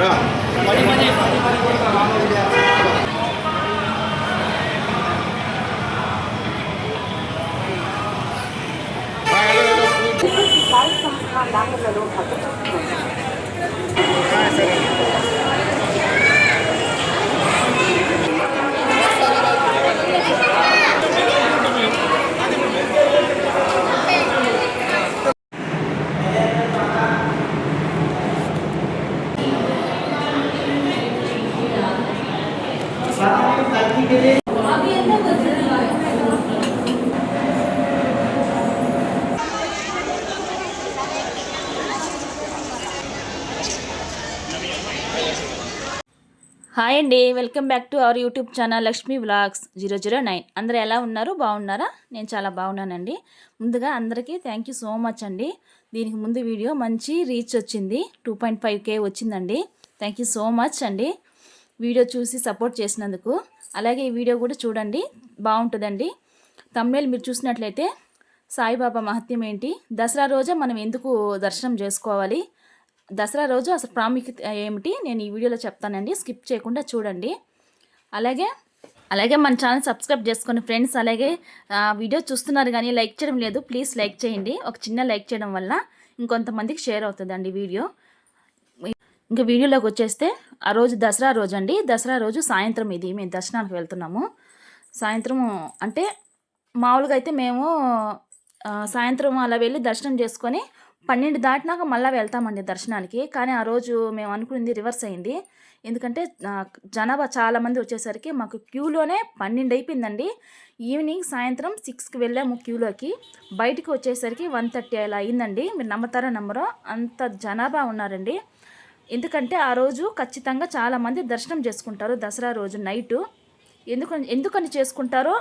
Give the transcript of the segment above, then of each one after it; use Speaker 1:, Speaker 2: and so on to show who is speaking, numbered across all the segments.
Speaker 1: から。హాయ్ అండి. Welcome back to our YouTube channel Lakshmi vlogs zero zero nine. అందరు ఎలా ఉన్నారు? బాగున్నారా? నేను చాలా బాగున్నానండి. ముందుగా అందరికీ థ్యాంక్ యూ సో మచ్ అండి. దీనికి ముందు వీడియో మంచి రీచ్ వచ్చింది. టూ పాయింట్ ఫైవ్ కే వచ్చిందండి. థ్యాంక్ యూ సో మచ్ అండి. వీడియో చూసి సపోర్ట్ చేసినందుకు. అలాగే ఈ వీడియో కూడా చూడండి. బాగుంటుందండి. తమిళ మీరు చూసినట్లయితే సాయిబాబా మహత్యం ఏంటి? దసరా రోజే మనం ఎందుకు దర్శనం చేసుకోవాలి? దసరా రోజు అసలు ప్రాముఖ్యత ఏమిటి? నేను ఈ వీడియోలో చెప్తానండి. స్కిప్ చేయకుండా చూడండి. అలాగే అలాగే మన ఛానల్ సబ్స్క్రైబ్ చేసుకోండి ఫ్రెండ్స్ అలాగే వీడియో చూస్తున్నారు కానీ లైక్ చేయడం లేదు ప్లీజ్ లైక్ చేయండి. ఒక చిన్న లైక్ చేయడం వల్ల ఇంకొంతమందికి షేర్ అవుతుందండి వీడియో. ఇంకా వీడియోలోకి వచ్చేస్తే ఆ రోజు దసరా రోజు అండి దసరా రోజు సాయంత్రం ఇది మేము దర్శనానికి వెళ్తున్నాము. సాయంత్రం అంటే మామూలుగా అయితే మేము సాయంత్రం అలా వెళ్ళి దర్శనం చేసుకొని పన్నెండు దాటినాక మళ్ళీ వెళ్తామండి దర్శనానికి. కానీ ఆ రోజు మేము అనుకున్నది రివర్స్ అయింది. ఎందుకంటే జనాభా చాలామంది వచ్చేసరికి మాకు క్యూలోనే పన్నెండు అయిపోయిందండి. ఈవినింగ్ సాయంత్రం సిక్స్కి వెళ్ళాము క్యూలోకి. బయటికి వచ్చేసరికి వన్ థర్టీ అలా అయిందండి. మీరు నమ్మతారో నమ్మరో అంత జనాభా ఉన్నారండి. ఎందుకంటే ఆ రోజు ఖచ్చితంగా చాలామంది దర్శనం చేసుకుంటారు దసరా రోజు నైటు. ఎందుకని ఎందుకని చేసుకుంటారో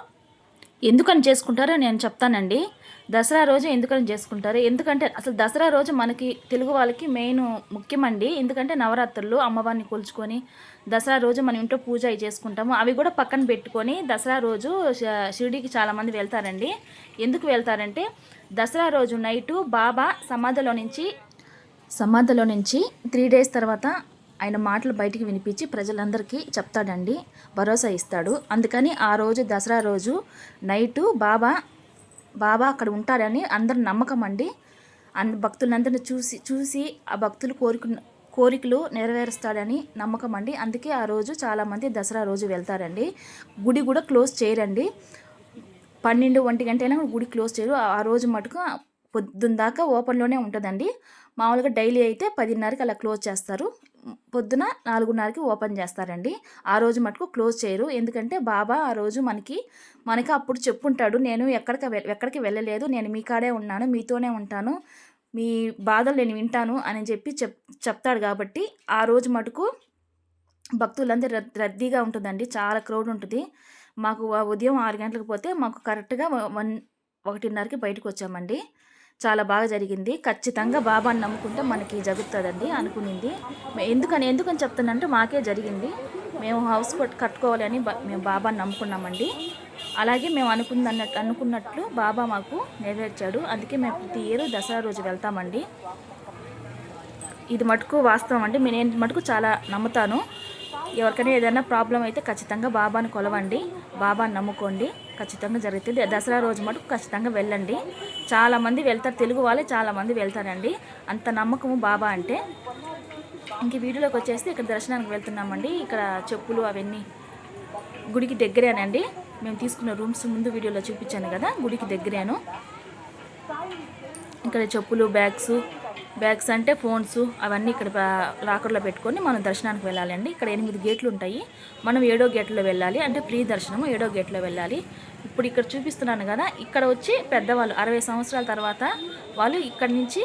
Speaker 1: ఎందుకని చేసుకుంటారో నేను చెప్తానండి. దసరా రోజు ఎందుకని చేసుకుంటారు? ఎందుకంటే అసలు దసరా రోజు మనకి తెలుగు వాళ్ళకి మెయిన్ ముఖ్యమండి. ఎందుకంటే నవరాత్రులు అమ్మవారిని కొలుచుకొని దసరా రోజు మనం ఇంట్లో పూజ అవి చేసుకుంటాము. అవి కూడా పక్కన పెట్టుకొని దసరా రోజు శ- షిరిడీకి చాలామంది వెళ్తారండి. ఎందుకు వెళ్తారంటే దసరా రోజు నైటు బాబా సమాధిలో నుంచి సమాధిలో నుంచి త్రీ డేస్ తర్వాత ఆయన మాటలు బయటికి వినిపించి ప్రజలందరికీ చెప్తాడండి. భరోసా ఇస్తాడు. అందుకని ఆ రోజు దసరా రోజు నైటు బాబా బాబా అక్కడ ఉంటాడని అందరు నమ్మకం అండి. అంద భక్తులందరిని చూసి చూసి ఆ భక్తులు కోరిక కోరికలు నెరవేరుస్తాడని నమ్మకం అండి. అందుకే ఆ రోజు చాలామంది దసరా రోజు వెళ్తారండి. గుడి కూడా క్లోజ్ చేయరండి. పన్నెండు ఒంటి గంట అయినా గుడి క్లోజ్ చేయరు. ఆ- ఆ రోజు మటుకు పొద్దున్న దాకా ఓపెన్లోనే ఉంటుందండి. మామూలుగా డైలీ అయితే పదిన్నరకి అలా క్లోజ్ చేస్తారు. పొద్దున నాలుగున్నరకి ఓపెన్ చేస్తారండి. ఆ రోజు మటుకు క్లోజ్ చేయరు. ఎందుకంటే బాబా ఆ రోజు మనకి మనకి అప్పుడు చెప్పుంటాడు నేను ఎక్కడికి వె- ఎక్కడికి వెళ్ళలేదు. నేను మీ కాడే ఉన్నాను మీతోనే ఉంటాను. మీ బాధలు నేను వింటాను అని చెప్పి చెప్ చెప్తాడు కాబట్టి ఆ రోజు మటుకు భక్తులందరూ రద్దీగా ఉంటుందండి. చాలా క్రౌడ్ ఉంటుంది. మాకు ఉదయం ఆరు గంటలకు పోతే మాకు కరెక్ట్గా వన్ ఒకటిన్నరకి బయటకు వచ్చామండి చాలా బాగా జరిగింది. ఖచ్చితంగా బాబాని నమ్ముకుంటే మనకి జరుగుతుందండి అనుకునింది. ఎందుకని ఎందుకని చెప్తానంటే మాకే జరిగింది. మేము హౌస్ కొట్ కట్టుకోవాలి అని మేము బాబాని నమ్ముకున్నామండి. అలాగే మేము అనుకున్న అనుకున్నట్లు బాబా మాకు నెరవేర్చాడు. అందుకే మేము ప్రతి ఇయర్ దసరా రోజు వెళ్తామండి. ఇది మటుకు వాస్తవం అండి. నేను మటుకు చాలా నమ్ముతాను. ఎవరికైనా ఏదైనా ప్రాబ్లం అయితే ఖచ్చితంగా బాబాను కొలవండి. బాబాను నమ్ముకోండి. ఖచ్చితంగా జరుగుతుంది. దసరా రోజు మటుకు ఖచ్చితంగా వెళ్ళండి. చాలామంది వెళ్తారు. తెలుగు వాళ్ళే చాలామంది వెళ్తారండి. అంత నమ్మకము బాబా అంటే. ఇంక వీడియోలోకి వచ్చేసి ఇక్కడ దర్శనానికి వెళ్తున్నామండి. ఇక్కడ చెప్పులు అవన్నీ గుడికి దగ్గరేనండి. మేము తీసుకున్న రూమ్స్ ముందు వీడియోలో చూపించాను కదా గుడికి దగ్గరేను. ఇక్కడ చెప్పులు బ్యాగ్స్ బ్యాగ్స్ అంటే ఫోన్స్ అవన్నీ ఇక్కడ లాకర్లో పెట్టుకొని మనం దర్శనానికి వెళ్ళాలండి. ఇక్కడ ఎనిమిది గేట్లు ఉంటాయి. మనం ఏడో గేట్లో వెళ్ళాలి. అంటే ప్రీ దర్శనము ఏడో గేట్లో వెళ్ళాలి. ఇప్పుడు ఇక్కడ చూపిస్తున్నాను కదా ఇక్కడ వచ్చి పెద్దవాళ్ళు అరవై సంవత్సరాల తర్వాత వాళ్ళు ఇక్కడ నుంచి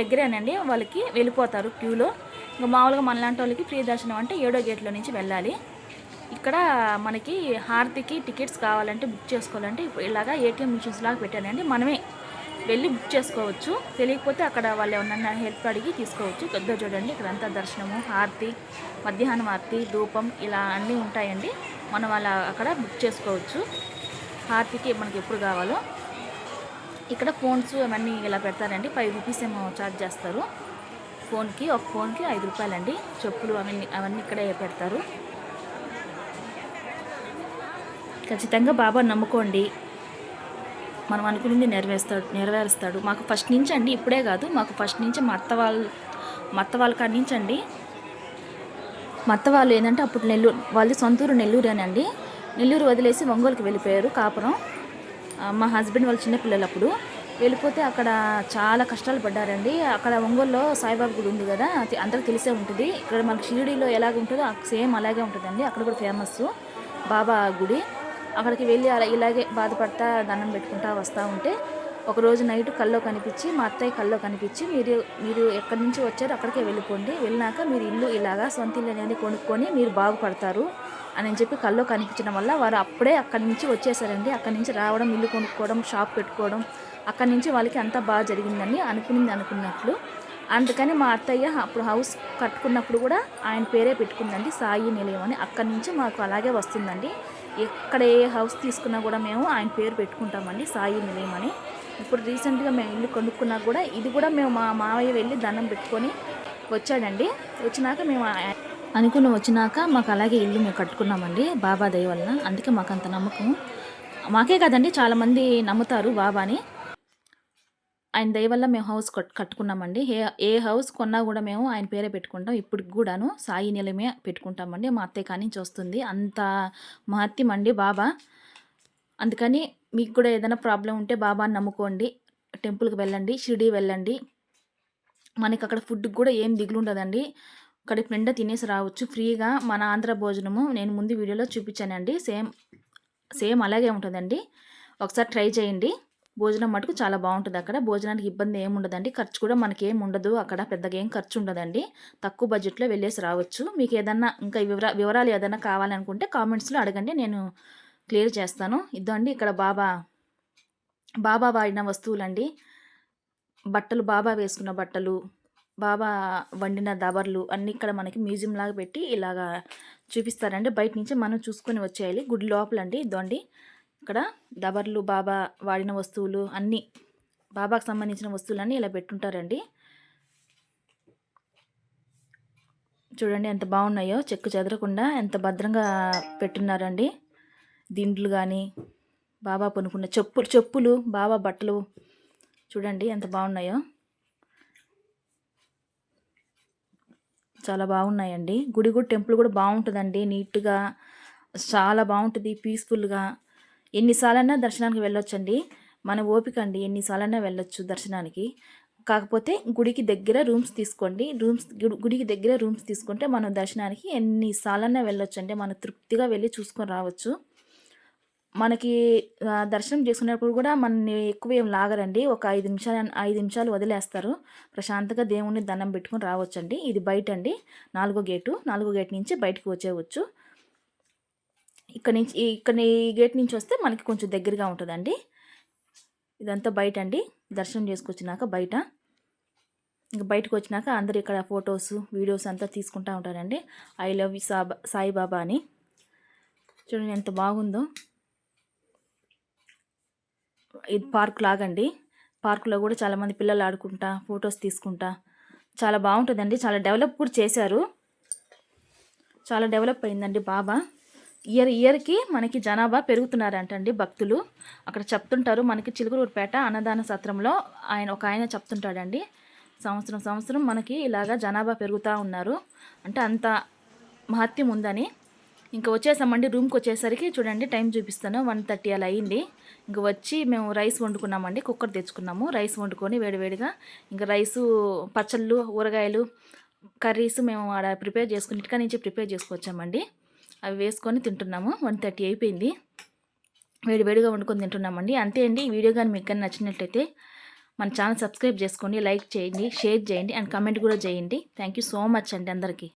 Speaker 1: దగ్గరేనండి. వాళ్ళకి వెళ్ళిపోతారు క్యూలో. ఇంకా మామూలుగా మనలాంటి వాళ్ళకి ప్రీ దర్శనం అంటే ఏడో గేట్లో నుంచి వెళ్ళాలి. ఇక్కడ మనకి హారతికి టికెట్స్ కావాలంటే బుక్ చేసుకోవాలంటే ఇప్పుడు ఇలాగా ఏటీఎం మిషన్స్ లాగా పెట్టానండి. మనమే వెళ్ళి బుక్ చేసుకోవచ్చు. తెలియకపోతే అక్కడ వాళ్ళు ఏమన్నా హెల్ప్ అడిగి తీసుకోవచ్చు. పెద్ద చూడండి ఇక్కడ అంతా దర్శనము హారతి మధ్యాహ్నం హారతి ధూపం ఇలా అన్నీ ఉంటాయండి. మనం అలా అక్కడ బుక్ చేసుకోవచ్చు. హారతికి మనకి ఎప్పుడు కావాలో. ఇక్కడ ఫోన్స్ అవన్నీ ఇలా పెడతారండి. ఫైవ్ రూపీస్ ఏమో ఛార్జ్ చేస్తారు. ఫోన్కి ఒక ఫోన్కి ఐదు రూపాయలండి. చెప్పులు అవన్నీ అవన్నీ ఇక్కడే పెడతారు. ఖచ్చితంగా బాబా నమ్ముకోండి. మనం అనుకున్నది నెరవేరుస్తాడు నెరవేరుస్తాడు. మాకు ఫస్ట్ నుంచి అండి ఇప్పుడే కాదు మాకు ఫస్ట్ నుంచి మా అత్త వాళ్ళు మా అత్త వాళ్ళ కాడి నుంచి అండి. మా అత్త వాళ్ళు ఏంటంటే అప్పుడు నెల్లూరు వాళ్ళది సొంతూరు నెల్లూరేనండి నెల్లూరు వదిలేసి ఒంగోలుకి వెళ్ళిపోయారు కాపురం. మా హస్బెండ్ వాళ్ళ చిన్నపిల్లలు అప్పుడు. వెళ్ళిపోతే అక్కడ చాలా కష్టాలు పడ్డారండి. అక్కడ ఒంగోలులో సాయిబాబా గుడి ఉంది కదా అది అందరికి తెలిసే ఉంటుంది. ఇక్కడ మనకి షిరిడీలో ఎలాగ ఉంటుందో సేమ్ అలాగే ఉంటుందండి. అక్కడ కూడా ఫేమస్ బాబా గుడి. అక్కడికి వెళ్ళి అలా ఇలాగే బాధపడతా దండం పెట్టుకుంటా వస్తూ ఉంటే ఒక రోజు నైట్ కల్లో కనిపించి మా అత్తయ్య కల్లో కనిపించి మీరు మీరు ఎక్కడి నుంచి వచ్చారో అక్కడికే వెళ్ళిపోండి. వెళ్ళినాక మీరు ఇల్లు ఇలాగా సొంత ఇల్లు అనేది కొనుక్కొని మీరు బాగుపడతారు అని చెప్పి కల్లో కనిపించడం వల్ల వారు అప్పుడే అక్కడి నుంచి వచ్చేసారండి. అక్కడి నుంచి రావడం ఇల్లు కొనుక్కోవడం షాప్ పెట్టుకోవడం అక్కడి నుంచి వాళ్ళకి అంతా బాగా జరిగిందని అనుకునింది అనుకున్నట్లు. అందుకని మా అత్తయ్య అప్పుడు హౌస్ కట్టుకున్నప్పుడు కూడా ఆయన పేరే పెట్టుకుందండి సాయి నిలయం అని. అక్కడి నుంచి మాకు అలాగే వస్తుందండి. ఎక్కడ ఏ హౌస్ తీసుకున్నా కూడా మేము ఆయన పేరు పెట్టుకుంటామండి. సాయి నిలయం అని. ఇప్పుడు రీసెంట్గా మేము ఇల్లు కొనుక్కున్నా కూడా ఇది కూడా మేము మా మావయ్య వెళ్ళి దండం పెట్టుకొని వచ్చాడండి. వచ్చినాక మేము ఆ- అనుకుని వచ్చినాక మాకు అలాగే ఇల్లు మేము కట్టుకున్నామండి బాబా దయ వలన. అందుకే మాకు అంత నమ్మకం. మాకే కదండి చాలామంది నమ్ముతారు బాబాని. ఆయన దయ వల్ల మేము హౌస్ కట్ కట్టుకున్నామండి. ఏ ఏ హౌస్ కొన్నా కూడా మేము ఆయన పేరే పెట్టుకుంటాం. ఇప్పటికి కూడాను సాయి నిలయమే పెట్టుకుంటామండి. మా అత్తయ్య కానీ చూస్తుంది వస్తుంది. అంత మహత్యమండి బాబా. అందుకని మీకు కూడా ఏదైనా ప్రాబ్లం ఉంటే బాబాని నమ్ముకోండి. టెంపుల్కి వెళ్ళండి షిరిడి వెళ్ళండి. మనకి అక్కడ ఫుడ్కి కూడా ఏం దిగులు ఉండదండి. కడుపు నిండా తినేసి రావచ్చు. ఫ్రీగా మన ఆంధ్ర భోజనము నేను ముందు వీడియోలో చూపించానండి. సేమ్ సేమ్ అలాగే ఉంటుందండి. ఒకసారి ట్రై చేయండి. భోజనం మటుకు చాలా బాగుంటుంది అక్కడ. భోజనానికి ఇబ్బంది ఏముండదండి ఖర్చు కూడా మనకి ఉండదు. అక్కడ పెద్దగా ఏం ఖర్చు ఉండదండి. తక్కువ బడ్జెట్లో వెళ్ళేసి రావచ్చు. మీకు ఏదన్నా ఇంకా వివరా వివరాలు ఏదైనా కావాలనుకుంటే కామెంట్స్లో అడగండి. నేను క్లియర్ చేస్తాను. ఇదండి ఇక్కడ బాబా బాబా వాడిన వస్తువులండి. బట్టలు బాబా వేసుకున్న బట్టలు బాబా వండిన దబర్లు అన్నీ ఇక్కడ మనకి మ్యూజియం లాగా పెట్టి ఇలాగా చూపిస్తారండి. బయట నుంచి మనం చూసుకొని వచ్చేయాలి. గుడి లోపలండి. ఇదండి ఇక్కడ దబర్లు బాబా వాడిన వస్తువులు అన్నీ బాబాకు సంబంధించిన వస్తువులన్నీ ఇలా పెట్టుంటారండి. చూడండి ఎంత బాగున్నాయో చెక్కు చెదరకుండా ఎంత భద్రంగా పెట్టున్నారండి. దిండ్లు కానీ బాబా పొనుకున్న చెప్పులు చెప్పులు బాబా బట్టలు చూడండి ఎంత బాగున్నాయో. చాలా బాగున్నాయండి. గుడి కూడా టెంపుల్ కూడా బాగుంటుందండి నీట్గా చాలా బాగుంటుంది పీస్ఫుల్గా ఎన్నిసార్లన్నా దర్శనానికి వెళ్ళొచ్చండి. మన ఓపిక అండి ఎన్నిసార్లైనా వెళ్ళొచ్చు దర్శనానికి. కాకపోతే గుడికి దగ్గర రూమ్స్ తీసుకోండి. రూమ్స్ గుడికి దగ్గర రూమ్స్ తీసుకుంటే మనం దర్శనానికి ఎన్నిసార్లన్నా వెళ్ళొచ్చు అంటే మనం తృప్తిగా వెళ్ళి చూసుకొని రావచ్చు. మనకి దర్శనం చేసుకునేటప్పుడు కూడా మనని ఎక్కువ ఏం లాగరండి. ఒక ఐదు నిమిషాలు ఐదు నిమిషాలు వదిలేస్తారు. ప్రశాంతంగా దేవుణ్ణి దండం పెట్టుకొని రావచ్చండి. ఇది బయట అండి నాలుగో గేటు నాలుగో గేట్ నుంచి బయటకు వచ్చేవచ్చు ఇక్కడ నుంచి ఇక్కడ ఈ గేట్ నుంచి వస్తే మనకి కొంచెం దగ్గరగా ఉంటుందండి. ఇదంతా బయట అండి దర్శనం చేసుకొచ్చినాక బయట. ఇంకా బయటకు వచ్చినాక అందరు ఇక్కడ ఫొటోస్ వీడియోస్ అంతా తీసుకుంటా ఉంటారండి. ఐ లవ్ యూ సాబా సాయిబాబా అని. చూడండి ఎంత బాగుందో. ఇది పార్క్ లాగండి. పార్కులో కూడా చాలామంది పిల్లలు ఆడుకుంటా ఫొటోస్ తీసుకుంటా. చాలా బాగుంటుందండి. చాలా డెవలప్ కూడా చేశారు. చాలా డెవలప్ అయిందండి బాబా. ఇయర్ ఇయర్కి మనకి జనాభా పెరుగుతున్నారంటండి భక్తులు. అక్కడ చెప్తుంటారు మనకి చిలుకూరుపేట అన్నదాన సత్రంలో ఆయన ఒక ఆయన చెప్తుంటాడండి. సంవత్సరం సంవత్సరం మనకి ఇలాగా జనాభా పెరుగుతూ ఉన్నారు. అంటే అంత మహత్యం ఉందని. ఇంకా వచ్చేసామండి రూమ్కి వచ్చేసరికి చూడండి టైం చూపిస్తాను వన్ థర్టీ అలా అయింది. ఇంక వచ్చి మేము రైస్ వండుకున్నామండి కుక్కర్ తెచ్చుకున్నాము. రైస్ వండుకొని వేడివేడిగా ఇంకా రైసు పచ్చళ్ళు ఊరగాయలు కర్రీస్ మేము ఆడ ప్రిపేర్ చేసుకుని ఇంటికా నుంచి ప్రిపేర్ చేసుకొచ్చామండి. అవి వేసుకొని తింటున్నాము. వన్ థర్టీ అయిపోయింది. వేడివేడిగా వండుకొని తింటున్నామండి. అంతే అండి. ఈ వీడియో కానీ మీకు కానీ నచ్చినట్లయితే మన ఛానల్ సబ్స్క్రైబ్ చేసుకోండి లైక్ చేయండి షేర్ చేయండి అండ్ కమెంట్ కూడా చేయండి. థ్యాంక్ యూ సో మచ్ అండి అందరికీ.